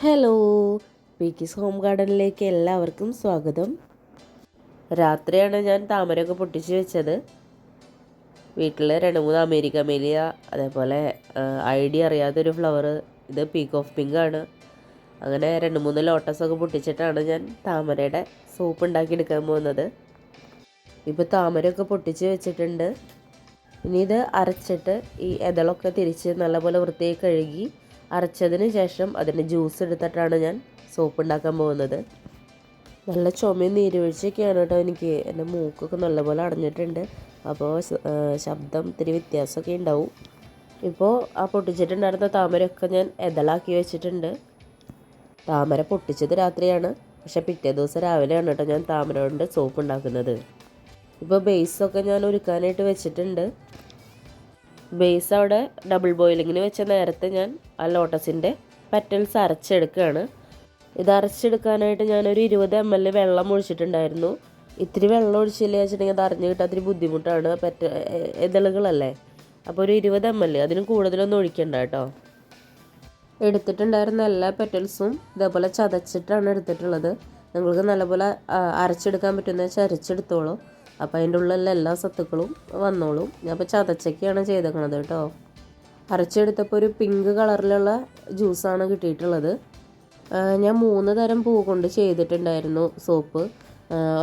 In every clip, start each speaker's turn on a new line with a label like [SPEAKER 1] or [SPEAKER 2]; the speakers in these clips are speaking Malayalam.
[SPEAKER 1] ഹലോ പീക്കീസ് ഹോം ഗാർഡനിലേക്ക് എല്ലാവർക്കും സ്വാഗതം. രാത്രിയാണ് ഞാൻ താമരയൊക്കെ പൊട്ടിച്ച് വെച്ചത്. വീട്ടിൽ രണ്ട് മൂന്ന് അമേരിക്ക മേലിയ അതേപോലെ ഐഡിയ അറിയാത്തൊരു ഫ്ലവർ ഇത് പീക്ക് ഓഫ് പിങ്ക് ആണ്. അങ്ങനെ രണ്ട് മൂന്ന് ലോട്ടസൊക്കെ പൊട്ടിച്ചിട്ടാണ് ഞാൻ താമരയുടെ സൂപ്പ് ഉണ്ടാക്കിയെടുക്കാൻ പോകുന്നത്. ഇപ്പോൾ താമരയൊക്കെ പൊട്ടിച്ച് വെച്ചിട്ടുണ്ട്. ഇനി ഇത് അരച്ചിട്ട് ഈ ഇതളൊക്കെ തിരിച്ച് നല്ലപോലെ വൃത്തിയായി കഴുകി അരച്ചതിന് ശേഷം അതിന്റെ ജ്യൂസ് എടുത്തിട്ടാണ് ഞാൻ സോപ്പ് ഉണ്ടാക്കാൻ പോകുന്നത്. നല്ല ചുമയും നീരുവീഴ്ചയൊക്കെയാണ് കേട്ടോ എനിക്ക്. എന്റെ മൂക്കൊക്കെ നല്ലപോലെ അടഞ്ഞിട്ടുണ്ട്. അപ്പോൾ ശബ്ദം ഇത്തിരി വ്യത്യാസമൊക്കെ ഉണ്ടാവും. ഇപ്പോൾ ആ പൊട്ടിച്ചിട്ടുണ്ടായിരുന്ന താമരയൊക്കെ ഞാൻ എതളാക്കി വെച്ചിട്ടുണ്ട്. താമര പൊട്ടിച്ചത് രാത്രിയാണ്. പക്ഷേ പിറ്റേ ദിവസം രാവിലെയാണ് കേട്ടോ ഞാൻ താമര കൊണ്ട് സോപ്പ് ഉണ്ടാക്കുന്നത്. ഇപ്പോൾ ബേസൊക്കെ ഞാൻ ഒരുക്കാനായിട്ട് വെച്ചിട്ടുണ്ട്. ബേസ് അവിടെ ഡബിൾ ബോയിലിങ്ങിന് വെച്ച നേരത്തെ ഞാൻ ആ ലോട്ടസിന്റെ പെറ്റൽസ് അരച്ചെടുക്കുകയാണ്. ഇത് അരച്ചെടുക്കാനായിട്ട് ഞാനൊരു ഇരുപത് എം എൽ വെള്ളം ഒഴിച്ചിട്ടുണ്ടായിരുന്നു. ഇത്തിരി വെള്ളം ഒഴിച്ചില്ല വെച്ചിട്ടുണ്ടെങ്കിൽ അത് അറിഞ്ഞ് കിട്ടാൻ ബുദ്ധിമുട്ടാണ്. പെറ്റ ഇതളുകളല്ലേ? അപ്പോൾ ഒരു ഇരുപത് എം എൽ അതിന് കൂടുതലൊന്നും ഒഴിക്കണ്ട കേട്ടോ. എടുത്തിട്ടുണ്ടായിരുന്ന എല്ലാ പെറ്റൽസും ഇതേപോലെ ചതച്ചിട്ടാണ് എടുത്തിട്ടുള്ളത്. നിങ്ങൾക്ക് നല്ലപോലെ അരച്ചെടുക്കാൻ പറ്റുന്ന വെച്ചാൽ അരച്ചെടുത്തോളൂ. അപ്പോൾ അതിന്റെ ഉള്ളിലുള്ള എല്ലാ സത്തുക്കളും വന്നോളും. ഞാൻ ഇപ്പോൾ ചതച്ചൊക്കെയാണ് ചെയ്തേക്കണത് കേട്ടോ. അരച്ചെടുത്തപ്പോൾ ഒരു പിങ്ക് കളറിലുള്ള ജ്യൂസാണ് കിട്ടിയിട്ടുള്ളത്. ഞാൻ മൂന്ന് തരം പൂ കൊണ്ട് ചെയ്തിട്ടുണ്ടായിരുന്നു സോപ്പ്.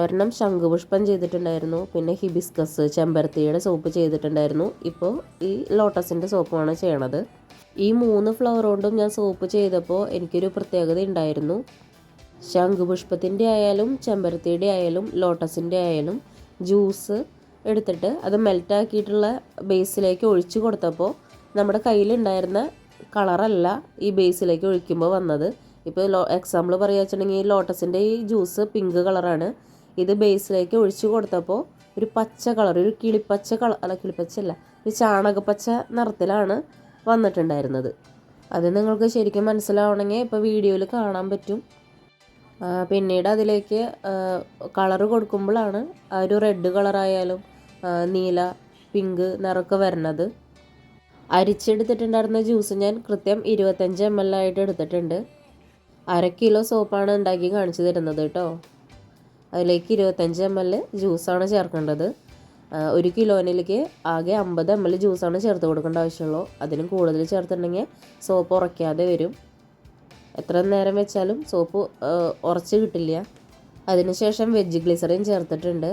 [SPEAKER 1] ഒരെണ്ണം ശംഖുപുഷ്പം ചെയ്തിട്ടുണ്ടായിരുന്നു. പിന്നെ ഹിബിസ്കസ് ചെമ്പരത്തിയുടെ സോപ്പ് ചെയ്തിട്ടുണ്ടായിരുന്നു. ഇപ്പോൾ ഈ ലോട്ടസിന്റെ സോപ്പുമാണ് ചെയ്യണത്. ഈ മൂന്ന് ഫ്ലവർ കൊണ്ടും ഞാൻ സോപ്പ് ചെയ്തപ്പോൾ എനിക്കൊരു പ്രത്യേകത ഉണ്ടായിരുന്നു. ശംഖുപുഷ്പത്തിന്റെ ആയാലും ചെമ്പരത്തിയുടെ ആയാലും ലോട്ടസിന്റെ ആയാലും ജ്യൂസ് എടുത്തിട്ട് അത് മെൽറ്റാക്കിയിട്ടുള്ള ബേസിലേക്ക് ഒഴിച്ചു കൊടുത്തപ്പോൾ നമ്മുടെ കയ്യിലുണ്ടായിരുന്ന കളറല്ല ഈ ബേസിലേക്ക് ഒഴിക്കുമ്പോൾ വന്നത്. ഇപ്പോൾ ലോ എക്സാമ്പിൾ പറയുക വെച്ചിട്ടുണ്ടെങ്കിൽ ലോട്ടസിന്റെ ഈ ജ്യൂസ് പിങ്ക് കളറാണ്. ഇത് ബേസിലേക്ക് ഒഴിച്ചു കൊടുത്തപ്പോൾ ഒരു പച്ച കളർ ഒരു കിളിപ്പച്ച കളർ അല്ല കിളിപ്പച്ചല്ല ഒരു ചാണകപ്പച്ച നിറത്തിലാണ് വന്നിട്ടുണ്ടായിരുന്നത്. അത് നിങ്ങൾക്ക് ശരിക്കും മനസ്സിലാവണമെങ്കിൽ ഇപ്പോൾ വീഡിയോയിൽ കാണാൻ പറ്റും. പിന്നീട് അതിലേക്ക് കളർ കൊടുക്കുമ്പോഴാണ് ആ ഒരു റെഡ് കളറായാലും നീല പിങ്ക് നിറമൊക്കെ വരുന്നത്. അരിച്ചെടുത്തിട്ടുണ്ടായിരുന്ന ജ്യൂസ് ഞാൻ കൃത്യം ഇരുപത്തഞ്ച് എം എൽ ആയിട്ട് എടുത്തിട്ടുണ്ട്. അര കിലോ സോപ്പാണ് ഉണ്ടാക്കി കാണിച്ചു തരുന്നത് കേട്ടോ. അതിലേക്ക് ഇരുപത്തഞ്ച് എം എൽ ജ്യൂസാണ് ചേർക്കേണ്ടത്. ഒരു കിലോനിലേക്ക് ആകെ അമ്പത് എം എൽ ജ്യൂസാണ് ചേർത്ത് കൊടുക്കേണ്ട ആവശ്യമുള്ളൂ. അതിനും കൂടുതൽ ചേർത്തിട്ടുണ്ടെങ്കിൽ സോപ്പ് ഉറയ്ക്കാതെ വരും. എത്ര നേരം വെച്ചാലും സോപ്പ് ഉറച്ച് കിട്ടില്ല. അതിനുശേഷം വെജ് ഗ്ലിസറിൻ ചേർത്തിട്ടുണ്ട്.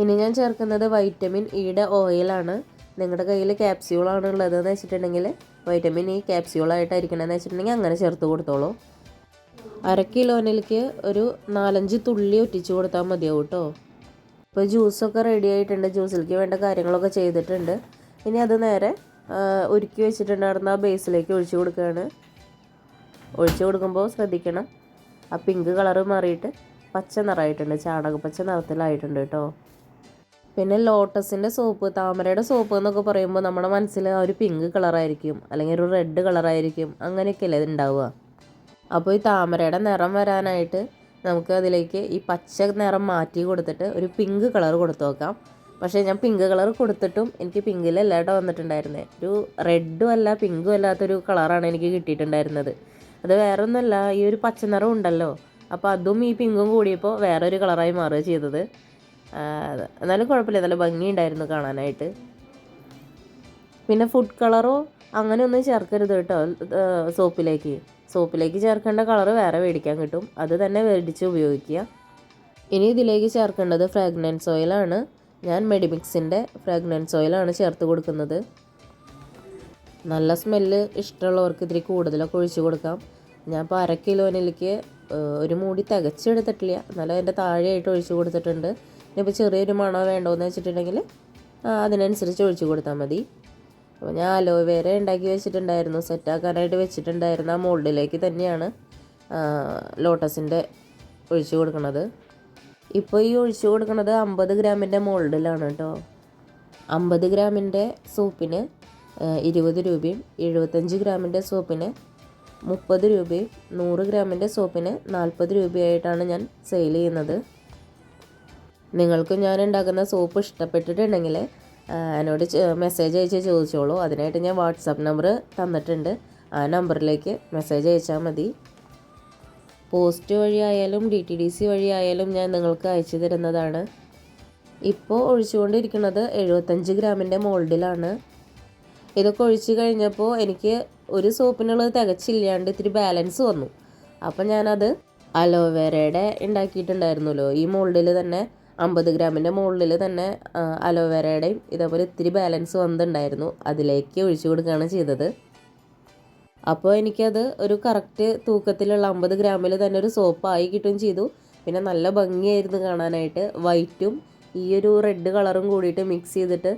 [SPEAKER 1] ഇനി ഞാൻ ചേർക്കുന്നത് വൈറ്റമിൻ ഇയുടെ ഓയിലാണ് നിങ്ങളുടെ കയ്യിൽ ക്യാപ്സ്യൂളാണ് ഉള്ളതെന്ന് വെച്ചിട്ടുണ്ടെങ്കിൽ വൈറ്റമിൻ ഇ ക്യാപ്സ്യൂളായിട്ടായിരിക്കണമെന്ന് വെച്ചിട്ടുണ്ടെങ്കിൽ അങ്ങനെ ചേർത്ത് കൊടുത്തോളൂ. അര കിലോനിലേക്ക് ഒരു നാലഞ്ച് തുള്ളി ഒറ്റിച്ച് കൊടുത്താൽ മതിയാവും കേട്ടോ ഇപ്പോൾ ജ്യൂസൊക്കെ റെഡി ആയിട്ടുണ്ട്. ജ്യൂസിലേക്ക് വേണ്ട കാര്യങ്ങളൊക്കെ ചെയ്തിട്ടുണ്ട്. ഇനി അത് നേരെ ഉരുക്കി വെച്ചിട്ടുണ്ടായിരുന്ന ആ ബേസിലേക്ക് ഒഴിച്ചു കൊടുക്കുകയാണ്. ഒഴിച്ചു കൊടുക്കുമ്പോൾ ശ്രദ്ധിക്കണം. ആ പിങ്ക് കളറ് മാറിയിട്ട് പച്ച നിറമായിട്ടുണ്ട്. ചാണക പച്ച നിറത്തിലായിട്ടുണ്ട് കേട്ടോ. പിന്നെ ലോട്ടസിന്റെ സോപ്പ് താമരയുടെ സോപ്പ് എന്നൊക്കെ പറയുമ്പോൾ നമ്മുടെ മനസ്സിൽ ആ ഒരു പിങ്ക് കളറായിരിക്കും അല്ലെങ്കിൽ ഒരു റെഡ് കളറായിരിക്കും അങ്ങനെയൊക്കെയല്ലേ ഉണ്ടാവുക. അപ്പോൾ ഈ താമരയുടെ നിറം വരാനായിട്ട് നമുക്ക് അതിലേക്ക് ഈ പച്ച നിറം മാറ്റി കൊടുത്തിട്ട് ഒരു പിങ്ക് കളർ കൊടുത്തു നോക്കാം പക്ഷേ ഞാൻ പിങ്ക് കളർ കൊടുത്തിട്ടും എനിക്ക് പിങ്കിലല്ല കേട്ടോ വന്നിട്ടുണ്ടായിരുന്നത് ഒരു റെഡും അല്ല പിങ്കും അല്ലാത്തൊരു കളറാണ് എനിക്ക് കിട്ടിയിട്ടുണ്ടായിരുന്നത്. അത് വേറെ ഒന്നുമല്ല ഈ ഒരു പച്ച നിറം ഉണ്ടല്ലോ. അപ്പോൾ അതും ഈ പിങ്കും കൂടിയപ്പോൾ വേറൊരു കളറായി മാറുക ചെയ്തത്. എന്നാലും കുഴപ്പമില്ല നല്ല ഭംഗിയുണ്ടായിരുന്നു കാണാനായിട്ട്. പിന്നെ ഫുഡ് കളറോ അങ്ങനെ ഒന്നും ചേർക്കരുത് കേട്ടോ സോപ്പിലേക്ക്. സോപ്പിലേക്ക് ചേർക്കേണ്ട കളർ വേറെ മേടിക്കാൻ കിട്ടും. അത് തന്നെ മേടിച്ച് ഉപയോഗിക്കുക. ഇനി ഇതിലേക്ക് ചേർക്കേണ്ടത് ഫ്രാഗ്രൻസ് ഓയിലാണ് ഞാൻ മെഡിമിക്സിന്റെ ഫ്രാഗ്രൻസ് ഓയിലാണ് ചേർത്ത് കൊടുക്കുന്നത്. നല്ല സ്മെല്ല് ഇഷ്ടമുള്ളവർക്ക് ഇതിൽ കൂടുതലൊക്കെ ഒഴിച്ചു കൊടുക്കാം. ഞാൻ ഇപ്പോൾ അര കിലോനിലേക്ക് ഒരു മൂടി തികച്ചെടുത്തിട്ടില്ല. എന്നാലും അതിന്റെ താഴെയായിട്ട് ഒഴിച്ചു കൊടുത്തിട്ടുണ്ട്. ഇനിയിപ്പോൾ ചെറിയൊരു മണോ വേണ്ടോയെന്ന് വെച്ചിട്ടുണ്ടെങ്കിൽ അതിനനുസരിച്ച് ഒഴിച്ചു കൊടുത്താൽ മതി. അപ്പോൾ ഞാൻ അലോവേര ഉണ്ടാക്കി വെച്ചിട്ടുണ്ടായിരുന്നു. സെറ്റാക്കാനായിട്ട് വെച്ചിട്ടുണ്ടായിരുന്ന. ആ മോൾഡിലേക്ക് തന്നെയാണ് ലോട്ടസിന്റെ ഒഴിച്ചു കൊടുക്കുന്നത് ഇപ്പോൾ ഈ ഒഴിച്ചു കൊടുക്കുന്നത് അമ്പത് ഗ്രാമിന്റെ മോൾഡിലാണ് കേട്ടോ. അമ്പത് ഗ്രാമിന്റെ സോപ്പിന് ഇരുപത് രൂപയും എഴുപത്തഞ്ച് ഗ്രാമിന്റെ സോപ്പിന് മുപ്പത് രൂപയും നൂറ് ഗ്രാമിന്റെ സോപ്പിന് നാൽപ്പത് രൂപയായിട്ടാണ് ഞാൻ സെയിൽ ചെയ്യുന്നത്. നിങ്ങൾക്ക് ഞാൻ ഉണ്ടാക്കുന്ന സോപ്പ് ഇഷ്ടപ്പെട്ടിട്ടുണ്ടെങ്കിൽ എന്നോട് മെസ്സേജ് അയച്ച് ചോദിച്ചോളൂ. അതിനായിട്ട് ഞാൻ വാട്സപ്പ് നമ്പർ തന്നിട്ടുണ്ട്. ആ നമ്പറിലേക്ക് മെസ്സേജ് അയച്ചാൽ മതി. പോസ്റ്റ് വഴിയായാലും ഡി ടി ഡി സി വഴിയായാലും ഞാൻ നിങ്ങൾക്ക് അയച്ചു തരുന്നതാണ്. ഇപ്പോൾ ഒഴിച്ചുകൊണ്ടിരിക്കുന്നത് എഴുപത്തഞ്ച് ഗ്രാമിന്റെ മോൾഡിലാണ്. ഇതൊക്കെ ഒഴിച്ചു കഴിഞ്ഞപ്പോൾ എനിക്ക് ഒരു സോപ്പിനുള്ളത് തികച്ചില്ലാണ്ട് ഇത്തിരി ബാലൻസ് വന്നു. അപ്പം ഞാനത് അലോവേരയുടെ ഉണ്ടാക്കിയിട്ടുണ്ടായിരുന്നല്ലോ. ഈ മോൾഡിൽ തന്നെ അമ്പത് ഗ്രാമിന്റെ മുകളിൽ തന്നെ അലോവേരയുടെയും ഇതേപോലെ ഇത്തിരി ബാലൻസ് വന്നിട്ടുണ്ടായിരുന്നു. അതിലേക്ക് ഒഴിച്ചു കൊടുക്കുകയാണ് ചെയ്തത്. അപ്പോൾ എനിക്കത് ഒരു കറക്റ്റ് തൂക്കത്തിലുള്ള അമ്പത് ഗ്രാമിൽ തന്നെ ഒരു സോപ്പായി കിട്ടുകയും ചെയ്തു. പിന്നെ നല്ല ഭംഗിയായിരുന്നു കാണാനായിട്ട്. വൈറ്റും ഈ ഒരു റെഡ് കളറും കൂടിയിട്ട് മിക്സ് ചെയ്തിട്ട്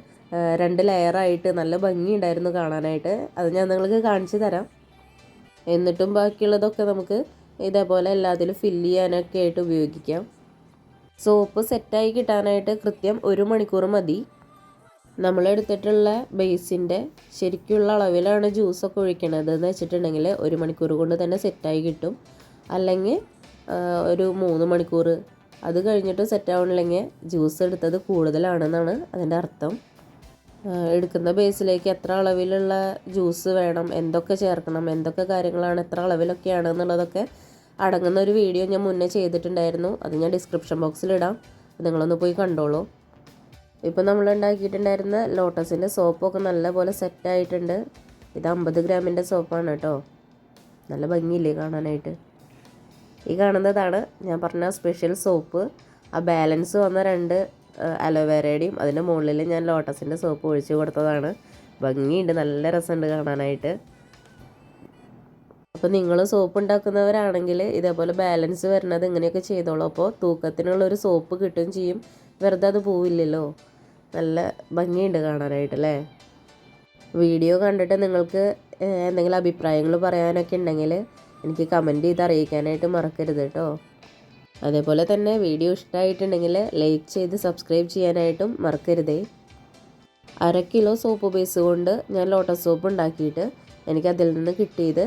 [SPEAKER 1] രണ്ട് ലെയറായിട്ട് നല്ല ഭംഗിയുണ്ടായിരുന്നു കാണാനായിട്ട്. അത് ഞാൻ നിങ്ങൾക്ക് കാണിച്ചു തരാം. എന്നിട്ടും ബാക്കിയുള്ളതൊക്കെ നമുക്ക് ഇതേപോലെ എല്ലാത്തിലും ഫില്ല് ചെയ്യാനൊക്കെ ആയിട്ട് ഉപയോഗിക്കാം. സോപ്പ് സെറ്റായി കിട്ടാനായിട്ട് കൃത്യം ഒരു മണിക്കൂർ മതി. നമ്മൾ എടുത്തിട്ടുള്ള ബേസിന്റെ ശരിക്കുള്ള അളവിലാണ് ജ്യൂസൊക്കെ ഒഴിക്കണത് എന്ന് വെച്ചിട്ടുണ്ടെങ്കിൽ ഒരു മണിക്കൂർ കൊണ്ട് തന്നെ സെറ്റായി കിട്ടും. അല്ലെങ്കിൽ ഒരു മൂന്ന് മണിക്കൂർ. അത് കഴിഞ്ഞിട്ട് സെറ്റ് ആവണില്ലെങ്കിൽ ജ്യൂസ് എടുത്തത് കൂടുതലാണെന്നാണ് അതിന്റെ അർത്ഥം. എടുക്കുന്ന ബേസിലേക്ക് എത്ര അളവിലുള്ള ജ്യൂസ് വേണം എന്തൊക്കെ ചേർക്കണം എന്തൊക്കെ കാര്യങ്ങളാണ് എത്ര അളവിലൊക്കെയാണ് എന്നുള്ളതൊക്കെ അടങ്ങുന്ന ഒരു വീഡിയോ ഞാൻ മുന്നേ ചെയ്തിട്ടുണ്ടായിരുന്നു. അത് ഞാൻ ഡിസ്ക്രിപ്ഷൻ ബോക്സിൽ ഇടാം. നിങ്ങളൊന്ന് പോയി കണ്ടോളൂ. ഇപ്പോൾ നമ്മൾ ഉണ്ടാക്കിയിട്ടുണ്ടായിരുന്ന ലോട്ടസിന്റെ സോപ്പൊക്കെ നല്ലപോലെ സെറ്റായിട്ടുണ്ട് ഇത് അമ്പത് ഗ്രാമിന്റെ സോപ്പാണ് കേട്ടോ. നല്ല ഭംഗിയില്ലേ കാണാനായിട്ട്. ഈ കാണുന്നതാണ് ഞാൻ പറഞ്ഞ സ്പെഷ്യൽ സോപ്പ് ആ ബാലൻസ് വന്ന രണ്ട് അലോവേരയുടെയും അതിന്റെ മുകളിൽ ഞാൻ ലോട്ടസിന്റെ സോപ്പ് ഒഴിച്ചു കൊടുത്തതാണ്. ഭംഗിയുണ്ട് നല്ല രസമുണ്ട് കാണാനായിട്ട്. അപ്പോൾ നിങ്ങൾ സോപ്പ് ഉണ്ടാക്കുന്നവരാണെങ്കിൽ ഇതേപോലെ ബാലൻസ് വരുന്നത് ഇങ്ങനെയൊക്കെ ചെയ്തോളൂ. അപ്പോൾ തൂക്കത്തിനുള്ളൊരു സോപ്പ് കിട്ടുകയും ചെയ്യും. വെറുതെ അത് പോവില്ലല്ലോ. നല്ല ഭംഗിയുണ്ട് കാണാനായിട്ട് അല്ലേ? വീഡിയോ കണ്ടിട്ട് നിങ്ങൾക്ക് എന്തെങ്കിലും അഭിപ്രായങ്ങൾ പറയാനൊക്കെ ഉണ്ടെങ്കിൽ എനിക്ക് കമന്റ് ചെയ്ത് അറിയിക്കാനായിട്ട് മറക്കരുത് കേട്ടോ. അതേപോലെ തന്നെ വീഡിയോ ഇഷ്ടമായിട്ടുണ്ടെങ്കിൽ ലൈക്ക് ചെയ്ത് സബ്സ്ക്രൈബ് ചെയ്യാനായിട്ടും മറക്കരുതേ. അര കിലോ സോപ്പ് ബേസ് കൊണ്ട് ഞാൻ ലോട്ടസ് സോപ്പ് ഉണ്ടാക്കിയിട്ട് എനിക്കതിൽ നിന്ന് കിട്ടിയത്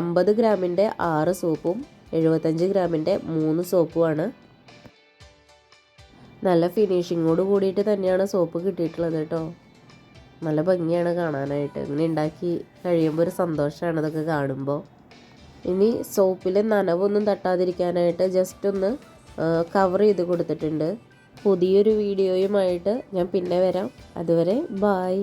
[SPEAKER 1] അമ്പത് ഗ്രാമിന്റെ ആറ് സോപ്പും എഴുപത്തഞ്ച് ഗ്രാമിന്റെ മൂന്ന് സോപ്പുമാണ് നല്ല ഫിനിഷിങ്ങോട് കൂടിയിട്ട് തന്നെയാണ് സോപ്പ് കിട്ടിയിട്ടുള്ളത് കേട്ടോ. നല്ല ഭംഗിയാണ് കാണാനായിട്ട്. ഇങ്ങനെ ഉണ്ടാക്കി കഴിയുമ്പോൾ ഒരു സന്തോഷമാണ് ഇതൊക്കെ കാണുമ്പോൾ ഇനി സോപ്പിൽ നനവൊന്നും തട്ടാതിരിക്കാനായിട്ട് ജസ്റ്റ് ഒന്ന് കവർ ചെയ്ത് കൊടുത്തിട്ടുണ്ട്. പുതിയൊരു വീഡിയോയുമായിട്ട് ഞാൻ പിന്നെ വരാം. അതുവരെ ബായ്